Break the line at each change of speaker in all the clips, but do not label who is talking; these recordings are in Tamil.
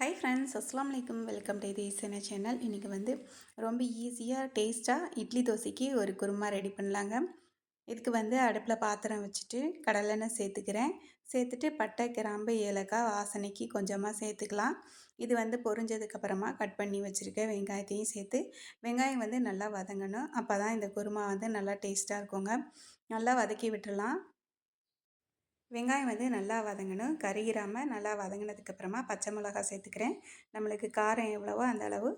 ஹை ஃப்ரெண்ட்ஸ் அஸ்லாம் வலைக்கம் வெல்கம் டு இது சேனா சேனல் இன்றைக்கி வந்து ரொம்ப ஈஸியாக டேஸ்ட்டாக இட்லி தோசைக்கு ஒரு குருமா ரெடி பண்ணலாங்க. இதுக்கு வந்து அடுப்பில் பாத்திரம் வச்சுட்டு கடலெண்ணெய் சேர்த்துக்கிறேன். சேர்த்துட்டு பட்டை கிராம்பு ஏலக்காய் வாசனைக்கு கொஞ்சமாக சேர்த்துக்கலாம். இது வந்து பொரிஞ்சதுக்கப்புறமா கட் பண்ணி வச்சுருக்க வெங்காயத்தையும் சேர்த்து வெங்காயம் வந்து நல்லா வதங்கணும். அப்போ தான் இந்த குருமா வந்து நல்லா டேஸ்ட்டாக இருக்குங்க. நல்லா வதக்கி விட்டுடலாம். வெங்காயம் வந்து நல்லா வதங்கணும். கருகிராமல் நல்லா வதங்கினதுக்கப்புறமா பச்சை மிளகா சேர்த்துக்கிறேன். நம்மளுக்கு காரம் எவ்வளவோ அந்த அளவு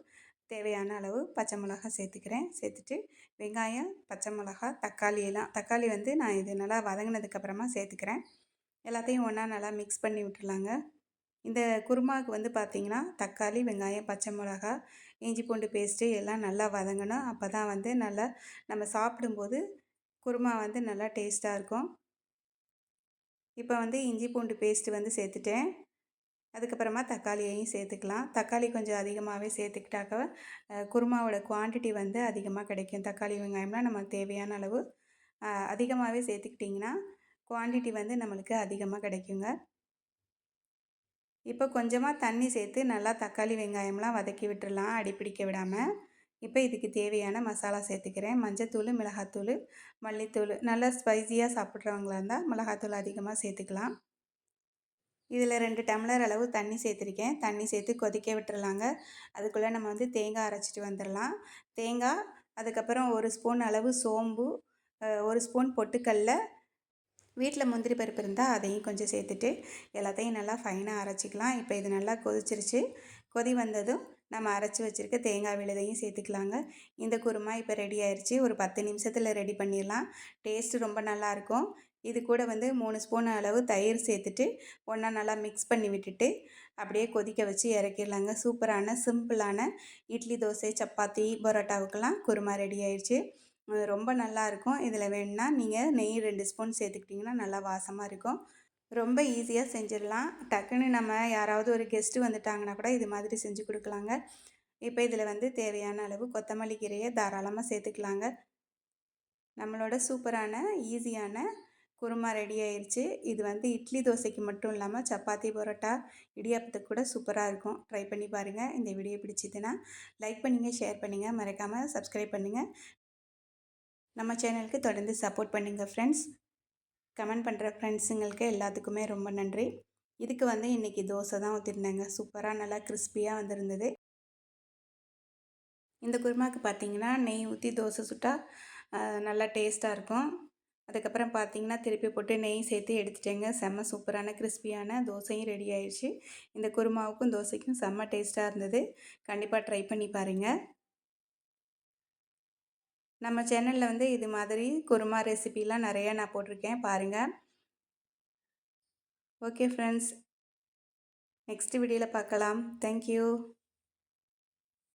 தேவையான அளவு பச்சை மிளகா சேர்த்துக்கிறேன். சேர்த்துட்டு வெங்காயம் பச்சை மிளகா தக்காளி எல்லாம் தக்காளி வந்து நான் இது நல்லா வதங்கினதுக்கப்புறமா சேர்த்துக்கிறேன். எல்லாத்தையும் ஒன்றா நல்லா மிக்ஸ் பண்ணி விட்டுலாங்க இந்த குருமாவுக்கு வந்து பார்த்திங்கன்னா தக்காளி வெங்காயம் பச்சை மிளகா இஞ்சி பூண்டு பேஸ்ட்டு எல்லாம் நல்லா வதங்கணும். அப்போ தான் வந்து நல்லா நம்ம சாப்பிடும்போது குருமா வந்து நல்லா டேஸ்ட்டாக இருக்கும். இப்போ வந்து இஞ்சி பூண்டு பேஸ்ட்டு வந்து சேர்த்துட்டேன். அதுக்கப்புறமா தக்காளியையும் சேர்த்துக்கலாம். தக்காளி கொஞ்சம் அதிகமாகவே சேர்த்துக்கிட்டாக்க குருமாவோட குவான்டிட்டி வந்து அதிகமாக கிடைக்கும். தக்காளி வெங்காயம்லாம் நமக்கு தேவையான அளவு. அதிகமாகவே சேர்த்துக்கிட்டிங்கன்னா குவான்டிட்டி வந்து நம்மளுக்கு அதிகமாக கிடைக்குங்க. இப்போ கொஞ்சமாக தண்ணி சேர்த்து நல்லா தக்காளி வெங்காயம்லாம் வதக்கி விட்டுடலாம் அடிப்பிடிக்க விடாமல் இப்போ இதுக்கு தேவையான மசாலா சேர்த்துக்கிறேன். மஞ்சத்தூள் மிளகாத்தூள் மல்லித்தூள். நல்லா ஸ்பைஸியாக சாப்பிட்றவங்களா இருந்தால் மிளகாத்தூள் அதிகமாக சேர்த்துக்கலாம். இதில் ரெண்டு டம்ளர் அளவு தண்ணி சேர்த்துருக்கேன். தண்ணி சேர்த்து கொதிக்க விட்டுறலாங்க. அதுக்குள்ளே நம்ம வந்து தேங்காய் அரைச்சிட்டு வந்துடலாம் தேங்காய் அதுக்கப்புறம் ஒரு ஸ்பூன் அளவு சோம்பு ஒரு ஸ்பூன் பொட்டுக்கல்ல வீட்டில் முந்திரி பருப்பு இருந்தால் அதையும் கொஞ்சம் சேர்த்துட்டு எல்லாத்தையும் நல்லா ஃபைனாக அரைச்சிக்கலாம். இப்போ இது நல்லா கொதிச்சிருச்சு. கொதி வந்ததும் நம்ம அரைச்சி வச்சுருக்க தேங்காய் விழுதையும் சேர்த்துக்கலாங்க. இந்த குருமா இப்போ ரெடி ஆயிடுச்சு ஒரு பத்து நிமிஷத்தில் ரெடி பண்ணிடலாம். டேஸ்ட்டு ரொம்ப நல்லாயிருக்கும் இது கூட வந்து மூணு ஸ்பூன் அளவு தயிர் சேர்த்துட்டு ஒன்றா நல்லா மிக்ஸ் பண்ணி விட்டுட்டு அப்படியே கொதிக்க வச்சு இறக்கிடலாங்க. சூப்பரான சிம்பிளான இட்லி தோசை சப்பாத்தி பரோட்டாவுக்கெல்லாம் குருமா ரெடி ஆயிடுச்சு ரொம்ப நல்லாயிருக்கும். இதில் வேணும்னா நீங்கள் நெய் ரெண்டு ஸ்பூன் சேர்த்துக்கிட்டிங்கன்னா நல்லா வாசமாக இருக்கும். ரொம்ப ஈஸியாக செஞ்சிடலாம். டக்குன்னு நம்ம யாராவது ஒரு கெஸ்ட்டு வந்துட்டாங்கன்னா கூட இது மாதிரி செஞ்சு கொடுக்கலாங்க. இப்போ இதில் வந்து தேவையான அளவு கொத்தமல்லி கீரையை தாராளமாக சேர்த்துக்கலாங்க. நம்மளோட சூப்பரான ஈஸியான குருமா ரெடி ஆயிடுச்சு இது வந்து இட்லி தோசைக்கு மட்டும் இல்லாமல் சப்பாத்தி பரோட்டா இடியாப்பத்துக்கு கூட சூப்பராக இருக்கும். ட்ரை பண்ணி பாருங்கள் இந்த வீடியோ பிடிச்சிதுன்னா லைக் பண்ணுங்கள் ஷேர் பண்ணுங்கள் மறக்காமல் சப்ஸ்கிரைப் பண்ணுங்கள் நம்ம சேனலுக்கு தொடர்ந்து சப்போர்ட் பண்ணுங்கள் ஃப்ரெண்ட்ஸ் கமெண்ட் பண்ணுற ஃப்ரெண்ட்ஸுங்களுக்கு எல்லாத்துக்குமே ரொம்ப நன்றி. இதுக்கு வந்து இன்றைக்கி தோசை தான் ஊற்றிருந்தேங்க சூப்பராக நல்லா கிறிஸ்பியாக வந்திருந்தது. இந்த குருமாவுக்கு பார்த்தீங்கன்னா நெய் ஊற்றி தோசை சுட்டால் நல்லா டேஸ்ட்டாக இருக்கும். அதுக்கப்புறம் பார்த்தீங்கன்னா திருப்பி போட்டு நெய் சேர்த்து எடுத்துட்டேங்க. செம்ம சூப்பரான கிறிஸ்பியான தோசையும் ரெடி ஆயிடுச்சு இந்த குருமாவுக்கும் தோசைக்கும் செம்ம டேஸ்ட்டாக இருந்தது. கண்டிப்பாக ட்ரை பண்ணி பாருங்கள் நம்ம சேனலில் வந்து இது மாதிரி குருமா ரெசிபிலாம் நிறையா நான் போட்டிருக்கேன். பாருங்கள் ஓகே ஃப்ரெண்ட்ஸ். நெக்ஸ்ட் வீடியோவில் பார்க்கலாம். தேங்க்யூ.